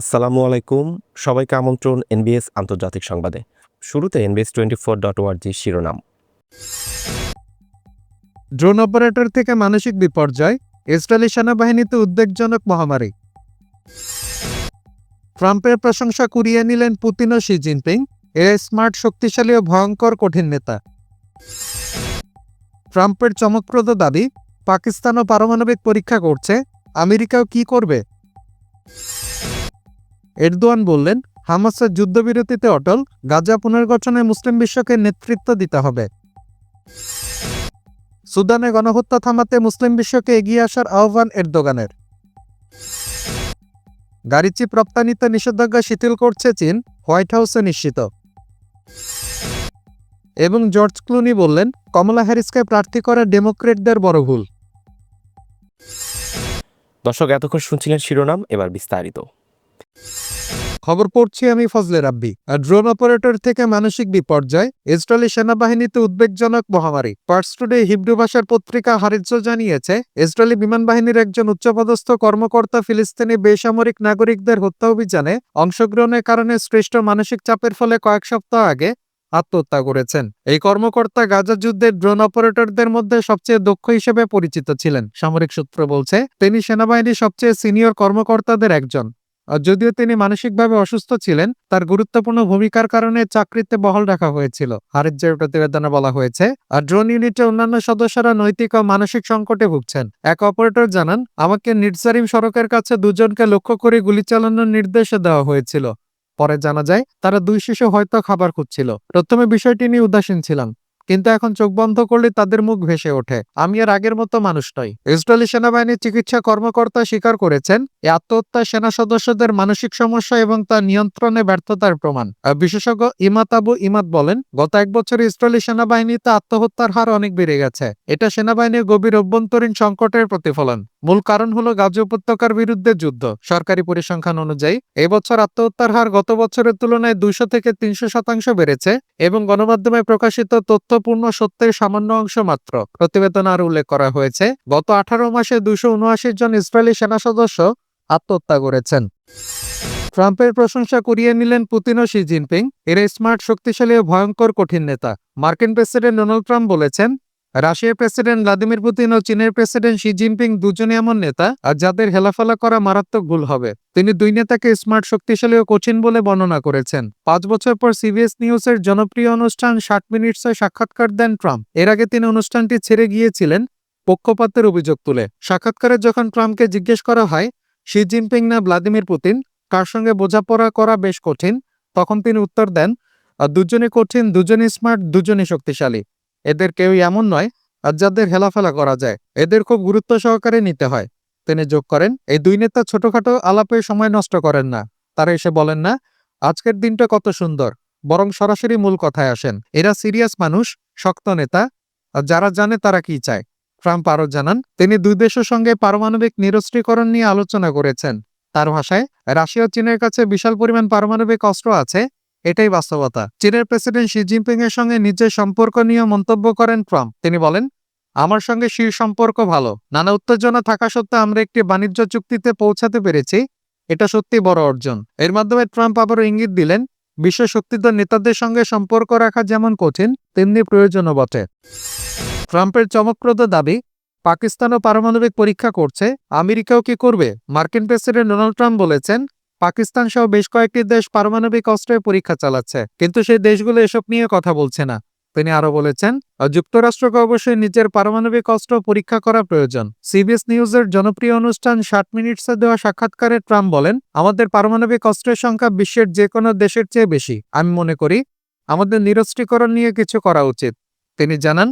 আসসালামু আলাইকুম। সবাইকে আমন্ত্রণ এনবিএস আন্তর্জাতিক সংবাদে। শুরুতে এনবিএস টোয়েন্টি ফোর ডট ওয়ার্জি শিরোনাম। ড্রোন অপারেটর থেকে মানসিক বিপর্যয়, ইসরায়েলি সেনাবাহিনীতে উদ্বেগজনক মহামারী। ট্রাম্পের প্রশংসা কুড়িয়ে নিলেন পুতিন ও শি জিনপিং, এরা স্মার্ট, শক্তিশালী ও ভয়ঙ্কর কঠিন নেতা। ট্রাম্পের চমকপ্রদ দাবি পাকিস্তানও পারমাণবিক পরীক্ষা করছে, আমেরিকাও কি করবে? এরদোয়ান বললেন, হামাসের যুদ্ধবিরতিতে অটল, গাজা পুনর্গঠনে মুসলিম বিশ্বকে নেতৃত্ব দিতে হবে। সুদানে গণহত্যা থামাতে মুসলিম বিশ্বকে এগিয়ে আসার আহ্বান এরদোগানের। গাড়ি চিপ রপ্তানিতে নিষেধাজ্ঞা শিথিল করছে চীন, হোয়াইট হাউসে নিশ্চিত। এবং জর্জ ক্লুনি বললেন, কমলা হ্যারিসকে প্রার্থী করা ডেমোক্রেটদের বড় ভুল। দর্শক, এতক্ষণ শুনছিলেন শিরোনাম, এবার বিস্তারিত। খবর পড়ছি আমি ফজলে রাব্বি। ড্রোন অপারেটর থেকে মানসিক বিপর্যয়, ইসরায়েলি সেনাবাহিনীতে উদ্বেগজনক মহামারী। পার্স টুডে হিব্রু ভাষার পত্রিকা হারিজ্য জানিয়েছে, ইসরায়েলি বিমান বাহিনীর একজন উচ্চপদস্থ কর্মকর্তা ফিলিস্তিনি বেসামরিক নাগরিকদের হত্যা অভিযানে অংশগ্রহণের কারণে সৃষ্ট মানসিক চাপের ফলে কয়েক সপ্তাহ আগে আত্মহত্যা করেছেন। এই কর্মকর্তা গাজা যুদ্ধের ড্রোন অপারেটরদের মধ্যে সবচেয়ে দক্ষ হিসেবে পরিচিত ছিলেন। সামরিক সূত্র বলছে, তিনি সেনাবাহিনীর সবচেয়ে সিনিয়র কর্মকর্তাদের একজন। যদিও তিনি মানসিকভাবে অসুস্থ ছিলেন, তার গুরুত্বপূর্ণ ভূমিকার কারণে চাকরিতে বহাল রাখা হয়েছিল। হারিজ্যের প্রতিবেদনে বলা হয়েছে, আর ড্রোন ইউনিটের অন্যান্য সদস্যরা নৈতিক ও মানসিক সংকটে ভুগছেন। এক অপারেটর জানান, আমাকে নির্জারিম সড়কের কাছে দুজনকে লক্ষ্য করে গুলি চালানোর নির্দেশ দেওয়া হয়েছিল। পরে জানা যায়, তারা দুই শিশু হয়তো খাবার খুঁজছিল। প্রথমে বিষয়টি নিয়ে উদাসীন ছিলাম। কিন্তু এখন চোখ বন্ধ করলে তাদের মুখ ভেসে ওঠে। আমি আর আগের মতো মানুষ নই। ইসরায়েলি সেনাবাহিনীর চিকিৎসা কর্মকর্তা স্বীকার করেছেন এই আত্মহত্যা সেনা সদস্যদের মানসিক সমস্যা এবং তা নিয়ন্ত্রণে ব্যর্থতার প্রমাণ। বিশেষজ্ঞ ইমাত আবু ইমাত বলেন, গত এক বছরে ইসরায়েলি সেনাবাহিনীতে আত্মহত্যার হার অনেক বেড়ে গেছে। এটা সেনাবাহিনীর গভীর অভ্যন্তরীণ সংকটের প্রতিফলন। মূল কারণ হলো গাজা উপত্যকার বিরুদ্ধে যুদ্ধ। সরকারি পরিসংখ্যান অনুযায়ী এবছর আত্মহত্যার হার গত বছরের তুলনায় দুইশো থেকে তিনশো শতাংশ বেড়েছে এবং গণমাধ্যমে প্রকাশিত তথ্যপূর্ণ সত্যের সামান্য অংশ মাত্র। প্রতিবেদন আর উল্লেখ করা হয়েছে, গত আঠারো মাসে দুশো উনআশি জন ইসরায়েলি সেনা সদস্য আত্মহত্যা করেছেন। ট্রাম্পের প্রশংসা করিয়ে নিলেন পুতিন ও শি জিনপিং। এরা স্মার্ট, শক্তিশালী ও ভয়ঙ্কর কঠিন নেতা। মার্কিন প্রেসিডেন্ট ডোনাল্ড ট্রাম্প বলেছেন রাশিয়ার প্রেসিডেন্ট ভ্লাদিমির পুতিন ও চীনের প্রেসিডেন্ট শি জিনপিং দুজনে এমন নেতা, আর যাদের হেলাফেলা করা মারাত্মক ভুল হবে। তিনি দুই নেতাকে স্মার্ট, শক্তিশালী ও কঠিন বলে বর্ণনা করেছেন। পাঁচ বছর পর সিবিএস নিউজের জনপ্রিয় অনুষ্ঠান ষাট মিনিটসে সাক্ষাৎকার দেন ট্রাম্প। এর আগে তিনি অনুষ্ঠানটি ছেড়ে গিয়েছিলেন পক্ষপাতের অভিযোগ তুলে। সাক্ষাৎকারে যখন ট্রাম্পকে জিজ্ঞেস করা হয়, শি জিনপিং না ভ্লাদিমির পুতিন? কার সঙ্গে বোঝাপড়া করা বেশ কঠিন? তখন তিনি উত্তর দেন দুজনে কঠিন, দুজনে স্মার্ট, দুজনে শক্তিশালী। এদের কেউই এমন নয় যাদের হেলাফেলা করা যায়, এদের খুব গুরুত্ব সহকারে নিতে হয়। তিনি যোগ করেন, এই দুই নেতা ছোটখাটো আলাপে সময় নষ্ট করেন না। তারা এসে বলেন, না, আজকের দিনটা কত সুন্দর, বরং সরাসরি মূল কথায় আসেন। এরা সিরিয়াস মানুষ, শক্ত নেতা যারা জানে তারা কি চায়। ট্রাম্প আরও জানান, তিনি দুই দেশের সঙ্গে পারমাণবিক নিরস্ত্রীকরণ নিয়ে আলোচনা করেছেন। তার ভাষায়, রাশিয়া চীনের কাছে বিশাল পরিমাণ পারমাণবিক অস্ত্র আছে এটাই বাস্তবতা। চীনের প্রেসিডেন্ট শি জিনপিং এর সঙ্গে নিজের সম্পর্ক নিয়ে মন্তব্য করেন ট্রাম্প। তিনি বলেন, আমার সঙ্গে শির সম্পর্ক ভালো। নানা উত্তেজনা থাকা সত্ত্বেও আমরা একটি বাণিজ্য চুক্তিতে পৌঁছাতে পেরেছি। এটা সত্যি বড় অর্জন। এর মাধ্যমে ট্রাম্প আবারও ইঙ্গিত দিলেন, বিশ্ব শক্তিধর নেতাদের সঙ্গে সম্পর্ক রাখা যেমন কঠিন, তেমনি প্রয়োজনও বটে। ট্রাম্পের চমকপ্রদ দাবি, পাকিস্তানও পারমাণবিক পরীক্ষা করছে, আমেরিকাও কি করবে? মার্কিন প্রেসিডেন্ট ডোনাল্ড ট্রাম্প বলেছেন পাকিস্তান সহ বেশ কয়েকটি দেশ পারমাণবিক অস্ত্রের পরীক্ষা চালাচ্ছে, কিন্তু সেই দেশগুলো এসব নিয়ে কথা বলছে না। তিনি আরও বলেছেন, যুক্তরাষ্ট্রকে অবশ্যই নিজের পারমাণবিক অস্ত্র পরীক্ষা করা প্রয়োজন। সিবিএস নিউজের জনপ্রিয় অনুষ্ঠান ষাট মিনিটসে দেওয়া সাক্ষাৎকারে ট্রাম্প বলেন, আমাদের পারমাণবিক অস্ত্রের সংখ্যা বিশ্বের যে কোনো দেশের চেয়ে বেশি। আমি মনে করি, আমাদের নিরস্ত্রীকরণ নিয়ে কিছু করা উচিত। তিনি জানান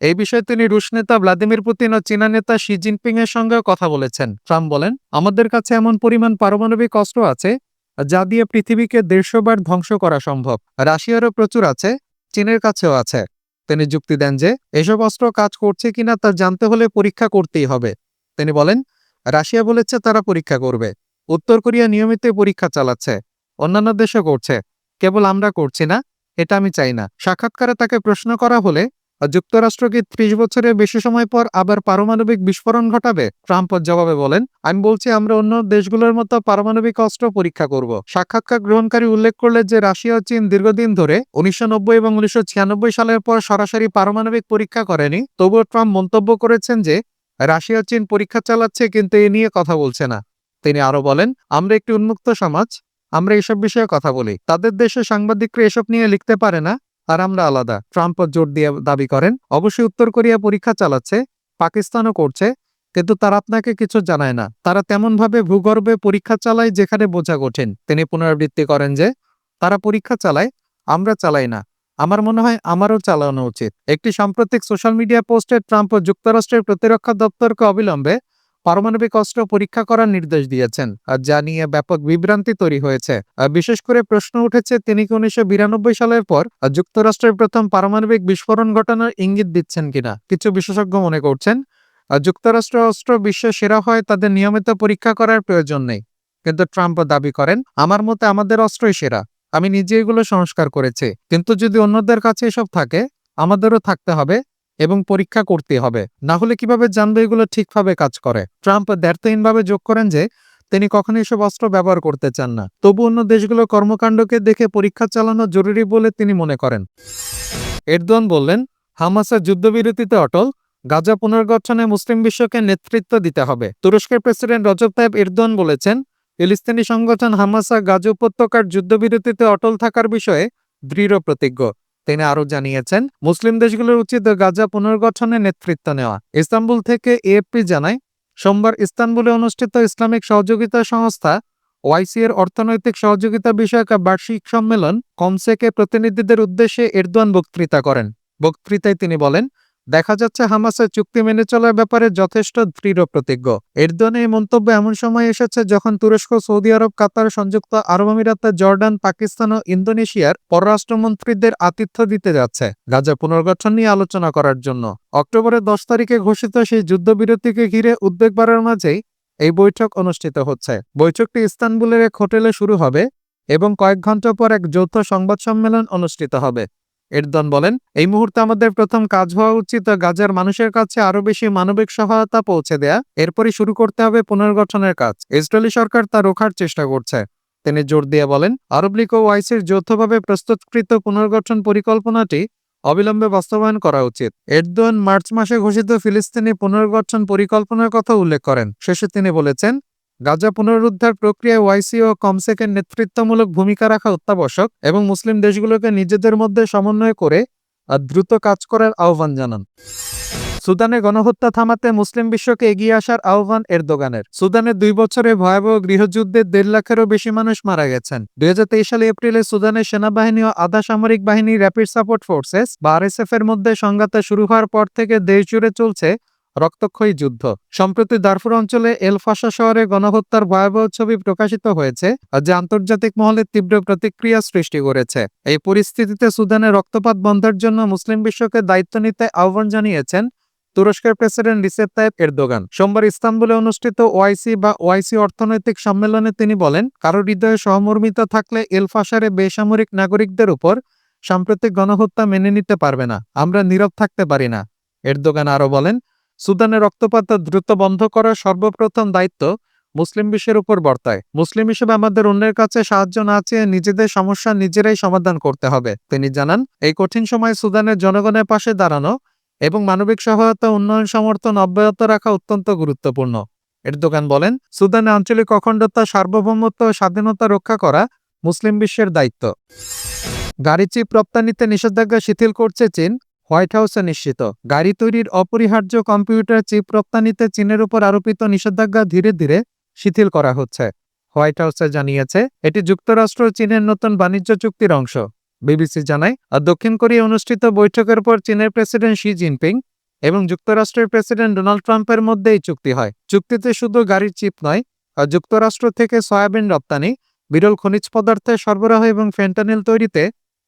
এই বিষয়ে তিনি রুশ নেতা ভ্লাদিমির পুতিন ও চীনা নেতা শি জিনপিং এর সঙ্গেও কথা বলেছেন। ট্রাম্প বলেন, আমাদের কাছে এমন পরিমাণ পারমাণবিক অস্ত্র আছে যা দিয়ে পৃথিবীকে দেড়শো বার ধ্বংস করা সম্ভব। রাশিয়ারও প্রচুর আছে, চীনের কাছেও আছে। তিনি যুক্তি দেন যে, এসব অস্ত্র কাজ করছে কিনা তা জানতে হলে পরীক্ষা করতেই হবে। তিনি বলেন, রাশিয়া বলেছে তারা পরীক্ষা করবে। উত্তর কোরিয়া নিয়মিত পরীক্ষা চালাচ্ছে। অন্যান্য দেশও করছে। কেবল আমরা করছি না, এটা আমি চাই না। সাক্ষাৎকারে তাকে প্রশ্ন করা হলে আর যুক্তরাষ্ট্র কি ত্রিশ বছরের বেশি সময় পর আবার পারমাণবিক বিস্ফোরণ ঘটাবে? ট্রাম্প জবাবে বলেন, আমি বলছি আমরা অন্য দেশগুলোর মতো পারমাণবিক অস্ত্র পরীক্ষা করব। সাক্ষাৎকার গ্রহণকারী উল্লেখ করলে যে রাশিয়া ও চীন দীর্ঘদিন ধরে উনিশশো নব্বই এবং উনিশশো ছিয়ানব্বই সালের পর সরাসরি পারমাণবিক পরীক্ষা করেনি। তবুও ট্রাম্প মন্তব্য করেছেন যে, রাশিয়া চীন পরীক্ষা চালাচ্ছে কিন্তু এ নিয়ে কথা বলছে না। তিনি আরও বলেন, আমরা একটি উন্মুক্ত সমাজ, আমরা এসব বিষয়ে কথা বলি। তাদের দেশে সাংবাদিকরা এসব নিয়ে লিখতে পারে না। আর আমরা আলাদা। ট্রাম্প জোর দিয়ে দাবি করেন, অবশ্যই উত্তর কোরিয়া পরীক্ষা চালাচ্ছে, পাকিস্তানও করছে, কিন্তু তারা আপনাকে কিছু জানায় না। তারা তেমনভাবে ভূগর্ভে পরীক্ষা চালায় যেখানে বোঝা কঠিন। তিনি পুনরাবৃত্তি করেন যে, তারা পরীক্ষা চালায়, আমরা চালাই না। আমার মনে হয় আমারও চালানো উচিত। একটি সাম্প্রতিক সোশ্যাল মিডিয়া পোস্টে ট্রাম্প ও যুক্তরাষ্ট্রের প্রতিরক্ষা দপ্তরকে অবিলম্বে পারমাণবিক অস্ত্র পরীক্ষা করার নির্দেশ দিয়েছেন, আর যা নিয়ে ব্যাপক বিভ্রান্তি তৈরি হয়েছে। বিশেষ করে প্রশ্ন উঠেছে, তিনি কি উনিশশো বিরানব্বই সালের পর যুক্তরাষ্ট্রের প্রথম পারমাণবিক বিস্ফোরণ ঘটানোর ইঙ্গিত দিচ্ছেন কিনা কিছু বিশেষজ্ঞ মনে করছেন যুক্তরাষ্ট্র অস্ত্র বিশ্বের সেরা হয় তাদের নিয়মিত পরীক্ষা করার প্রয়োজন নেই। কিন্তু ট্রাম্প দাবি করেন, আমার মতে আমাদের অস্ত্রই সেরা। আমি নিজে এগুলো সংস্কার করেছি। কিন্তু যদি অন্যদের কাছে এসব থাকে, আমাদেরও থাকতে হবে। এবং পরীক্ষা করতে হবে। না হলে কীভাবে জানবে এগুলো ঠিকভাবে কাজ করে? ট্রাম্প দ্ব্যর্থহীনভাবে যোগ করেন যে, তিনি কখনো এসব অস্ত্র ব্যবহার করতে চান না। তবু অন্য দেশগুলো কর্মকাণ্ডকে দেখে পরীক্ষা চালানো জরুরি বলে তিনি মনে করেন। এরদোয়ান বললেন, হামাসের যুদ্ধবিরতিতে অটল, গাজা পুনর্গঠনে মুসলিম বিশ্বকে নেতৃত্ব দিতে হবে। তুরস্কের প্রেসিডেন্ট রজব তাইব এরদোয়ান বলেছেন, ফিলিস্তিনি সংগঠন হামাসা গাজা উপত্যকার যুদ্ধবিরতিতে অটল থাকার বিষয়ে দৃঢ় প্রতিজ্ঞ। তিনি আরও জানিয়েছেন, মুসলিম দেশগুলোর উচিত গাজা পুনর্গঠনে নেতৃত্ব নেওয়া। ইস্তাম্বুল থেকে এএফপি জানায়, সোমবার ইস্তানবুলে অনুষ্ঠিত ইসলামিক সহযোগিতা সংস্থা ওয়াইসি এর অর্থনৈতিক সহযোগিতা বিষয়ক বার্ষিক সম্মেলন কমসেকে প্রতিনিধিদের উদ্দেশ্যে এরদোয়ান বক্তৃতা করেন। বক্তৃতায় তিনি বলেন দেখা যাচ্ছে হামাসের চুক্তি মেনে চলার ব্যাপারে যথেষ্ট দৃঢ় প্রতিজ্ঞ। এরদোয়ানের এই মন্তব্য এমন সময় এসেছে যখন তুরস্ক, সৌদি আরব, কাতার, সংযুক্ত আরব আমিরাত জর্ডান, পাকিস্তান ও ইন্দোনেশিয়ার পররাষ্ট্রমন্ত্রীদের আতিথ্য দিতে যাচ্ছে গাজা পুনর্গঠন নিয়ে আলোচনা করার জন্য। অক্টোবরের দশ তারিখে ঘোষিত সেই যুদ্ধবিরতিকে ঘিরে উদ্বেগ বাড়ার মাঝেই এই বৈঠক অনুষ্ঠিত হচ্ছে। বৈঠকটি ইস্তানবুলের এক হোটেলে শুরু হবে এবং কয়েক ঘণ্টা পর এক যৌথ সংবাদ সম্মেলন অনুষ্ঠিত হবে। এরদন বলেন, এই মুহূর্তে আমাদের প্রথম কাজ হওয়া উচিত গাজার মানুষের কাছে আরও বেশি মানবিক সহায়তা পৌঁছে দেয়া। এরপরই শুরু করতে হবে পুনর্গঠনের কাজ। ইসরায়েলি সরকার তা রোখার চেষ্টা করছে। তিনি জোর দিয়ে বলেন, আরব লীগ ও ওয়াইসির যৌথভাবে প্রস্তুতকৃত পুনর্গঠন পরিকল্পনাটি অবিলম্বে বাস্তবায়ন করা উচিত। এরদোয়ান মার্চ মাসে ঘোষিত ফিলিস্তিনি পুনর্গঠন পরিকল্পনার কথা উল্লেখ করেন। শেষে তিনি বলেছেন গাজা পুনরুদ্ধার প্রক্রিয়ায় ওয়াইসি ও কমসেকের নেতৃত্বমূলক ভূমিকা রাখা অত্যাবশ্যক এবং মুসলিম দেশগুলোকে নিজেদের মধ্যে সমন্বয় করে আর দ্রুত কাজ করার আহ্বান জানান। সুদানে গণহত্যা থামাতে মুসলিম বিশ্বকে এগিয়ে আসার আহ্বান এরদোগানের। সুদানে দুই বছরে ভয়াবহ গৃহযুদ্ধে দেড় লাখেরও বেশি মানুষ মারা গেছেন। দুই হাজার তেইশ সালে এপ্রিলে সুদানের সেনাবাহিনী ও আধা সামরিক বাহিনী র্যাপিড সাপোর্ট ফোর্সেস বা আরএসএফ এর মধ্যে সংঘাতে শুরু হওয়ার পর থেকে দেশ জুড়ে চলছে রক্তক্ষয়ী যুদ্ধ। সম্প্রতি দারফুর অঞ্চলে এলফাসা শহরে গণহত্যার ভয়াবহ ছবি প্রকাশিত হয়েছে, যা আন্তর্জাতিক মহলে তীব্র প্রতিক্রিয়া সৃষ্টি করেছে। এই পরিস্থিতিতে সুদানে রক্তপাত বন্ধের জন্য মুসলিম বিশ্বকে দায়িত্ব নিতে আহ্বান জানিয়েছেন তুরস্কের প্রেসিডেন্ট রিসেপ তাইপ এরদোগান। সোমবার ইস্তাম্বুলে অনুষ্ঠিত ওআইসি বা ওআইসি অর্থনৈতিক সম্মেলনে তিনি বলেন, কারও হৃদয়ে সহমর্মিতা থাকলে এলফাসারে বেসামরিক নাগরিকদের উপর সাম্প্রতিক গণহত্যা মেনে নিতে পারবে না, আমরা নীরব থাকতে পারি না। এরদোগান আরও বলেন সুদানের রক্তপাত দ্রুত বন্ধ করার সর্বপ্রথম দায়িত্ব মুসলিম বিশ্বের উপর বর্তায়। মুসলিম হিসেবে আমাদের অন্যের কাছে সাহায্য না চেয়ে নিজেদের সমস্যা নিজেরাই সমাধান করতে হবে। তিনি জানান, এই কঠিন সময়ে সুদানের জনগণের পাশে দাঁড়ানো এবং মানবিক সহায়তা, উন্নয়ন, সমর্থন অব্যাহত রাখা অত্যন্ত গুরুত্বপূর্ণ। এরদোগান বলেন, সুদানে আঞ্চলিক অখণ্ডতা, সার্বভৌমত্ব ও স্বাধীনতা রক্ষা করা মুসলিম বিশ্বের দায়িত্ব। গাড়ি চিপ রপ্তানিতে নিষেধাজ্ঞা শিথিল করছে চীন। হোয়াইট হাউসে নিশ্চিত। গাড়ি তৈরির অপরিহার্য কম্পিউটার চিপ রপ্তানিতে চীনের উপর আরোপিত নিষেধাজ্ঞা ধীরে ধীরে শিথিল করা হচ্ছে। হোয়াইট হাউসে জানিয়েছে, এটি যুক্তরাষ্ট্র চীনের নতুন বাণিজ্য চুক্তির অংশ। বিবিসি জানায় দক্ষিণ কোরিয়া অনুষ্ঠিত বৈঠকের পর চীনের প্রেসিডেন্ট শি জিনপিং এবং যুক্তরাষ্ট্রের প্রেসিডেন্ট ডোনাল্ড ট্রাম্পের মধ্যে এই চুক্তি হয়। চুক্তিতে শুধু গাড়ির চিপ নয় যুক্তরাষ্ট্র থেকে সয়াবিন রপ্তানি, বিরল খনিজ পদার্থের সরবরাহ এবং ফেন্টানিল তৈরিতে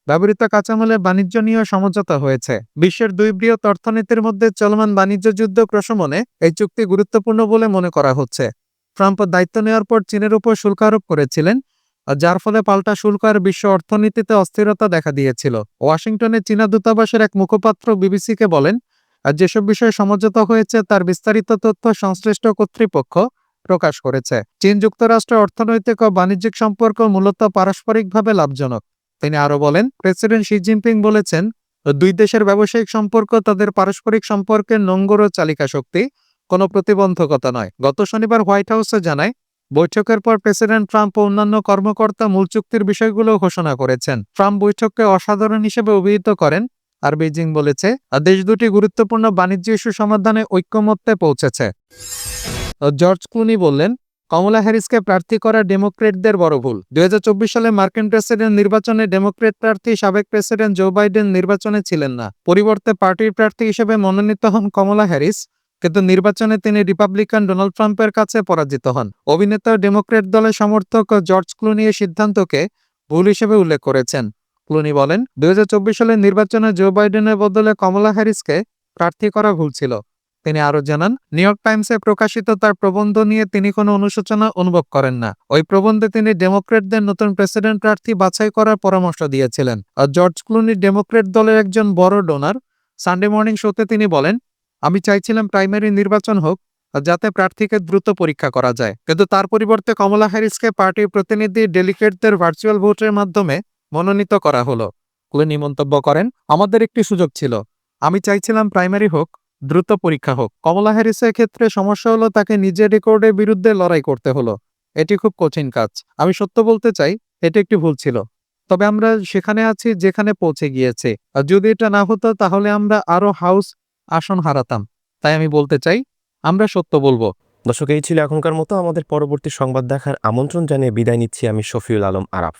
ব্যবহৃত কাঁচামালের বাণিজ্য নিয়েও সমঝোতা হয়েছে। বিশ্বের দুই বৃহৎ অর্থনীতির মধ্যে চলমান বাণিজ্য যুদ্ধ প্রশমনে এই চুক্তি গুরুত্বপূর্ণ বলে মনে করা হচ্ছে। ট্রাম্প দায়িত্ব নেওয়ার পর চীনের উপর শুল্ক আরোপ করেছিলেন, যার ফলে পাল্টা শুল্ক আর বিশ্ব অর্থনীতিতে অস্থিরতা দেখা দিয়েছিল। ওয়াশিংটনে চীনা দূতাবাসের এক মুখপাত্র বিবিসিকে বলেন, যেসব বিষয়ে সমঝোতা হয়েছে তার বিস্তারিত তথ্য সংশ্লিষ্ট কর্তৃপক্ষ প্রকাশ করেছে। চীন যুক্তরাষ্ট্রের অর্থনৈতিক ও বাণিজ্যিক সম্পর্ক মূলত পারস্পরিকভাবে লাভজনক। তিনি আরও বলেন, প্রেসিডেন্ট শি জিনপিং বলেছেন, দুই দেশের ব্যবসায়িক সম্পর্ক তাদের পারস্পরিক সম্পর্কের ও চালিকা শক্তি কোনো প্রতিবন্ধকতা নয়। গত শনিবার হোয়াইট হাউসে জানায়, বৈঠকের পর প্রেসিডেন্ট ট্রাম্প ও অন্যান্য কর্মকর্তা মূল চুক্তির বিষয়গুলো ঘোষণা করেছেন। ট্রাম্প বৈঠককে অসাধারণ হিসেবে অভিহিত করেন আর বেজিং বলেছে, দেশ দুটি গুরুত্বপূর্ণ বাণিজ্য ইস্যু সমাধানে ঐক্যমত্যে পৌঁছেছে। জর্জ ক্লুনি বললেন কমলা হ্যারিসকে প্রার্থী করা ডেমোক্রেটদের বড় ভুল। দুই হাজার চব্বিশ সালে মার্কিন প্রেসিডেন্ট নির্বাচনে ডেমোক্রেট প্রার্থী সাবেক প্রেসিডেন্ট জো বাইডেন নির্বাচনে ছিলেন না। পরিবর্তে পার্টির প্রার্থী হিসেবে মনোনীত হন কমলা হ্যারিস, কিন্তু নির্বাচনে তিনি রিপাবলিকান ডোনাল্ড ট্রাম্পের কাছে পরাজিত হন। অভিনেতা ডেমোক্রেট দলের সমর্থক জর্জ ক্লুনি এই সিদ্ধান্তকে ভুল হিসেবে উল্লেখ করেছেন। ক্লুনি বলেন, দুই হাজার চব্বিশ সালের নির্বাচনে জো বাইডেনের বদলে কমলা হ্যারিসকে প্রার্থী করা ভুল ছিল। তিনি আরও জানান, নিউ ইয়র্ক টাইমসে প্রকাশিত তার প্রবন্ধ নিয়ে তিনি কোনো অনুশোচনা অনুভব করেন না। ওই প্রবন্ধে তিনি ডেমোক্রেটদের নতুন প্রেসিডেন্ট প্রার্থী বাছাই করার পরামর্শ দিয়েছিলেন। আর জর্জ ক্লুনি ডেমোক্রেট দলের একজন বড় ডোনার সানডে মর্নিং শোতে তিনি বলেন, আমি চাইছিলাম প্রাইমারি নির্বাচন হোক যাতে প্রার্থীকে দ্রুত পরীক্ষা করা যায়। কিন্তু তার পরিবর্তে কমলা হ্যারিসকে পার্টির প্রতিনিধি ডেলিগেটদের ভার্চুয়াল ভোটের মাধ্যমে মনোনীত করা হলো। ক্লুনি মন্তব্য করেন, আমাদের একটি সুযোগ ছিল। আমি চাইছিলাম প্রাইমারি হোক দ্রুত পরীক্ষা হোক। কমলা হ্যারিসের ক্ষেত্রে সমস্যা হলো তাকে নিজের রেকর্ডের বিরুদ্ধে লড়াই করতে হলো। এটি খুব কঠিন কাজ। আমি সত্য বলতে চাই, এটি একটি ভুল ছিল। তবে আমরা সেখানে আছি যেখানে পৌঁছে গিয়েছে। আর যদি এটা না হতো, তাহলে আমরা আরও হাউস আসন হারাতাম। তাই আমি বলতে চাই, আমরা সত্য বলব। দর্শক, এই ছিল এখনকার মতো। আমাদের পরবর্তী সংবাদ দেখার আমন্ত্রণ জানিয়ে বিদায় নিচ্ছি আমি শফিউল আলম আরাফ।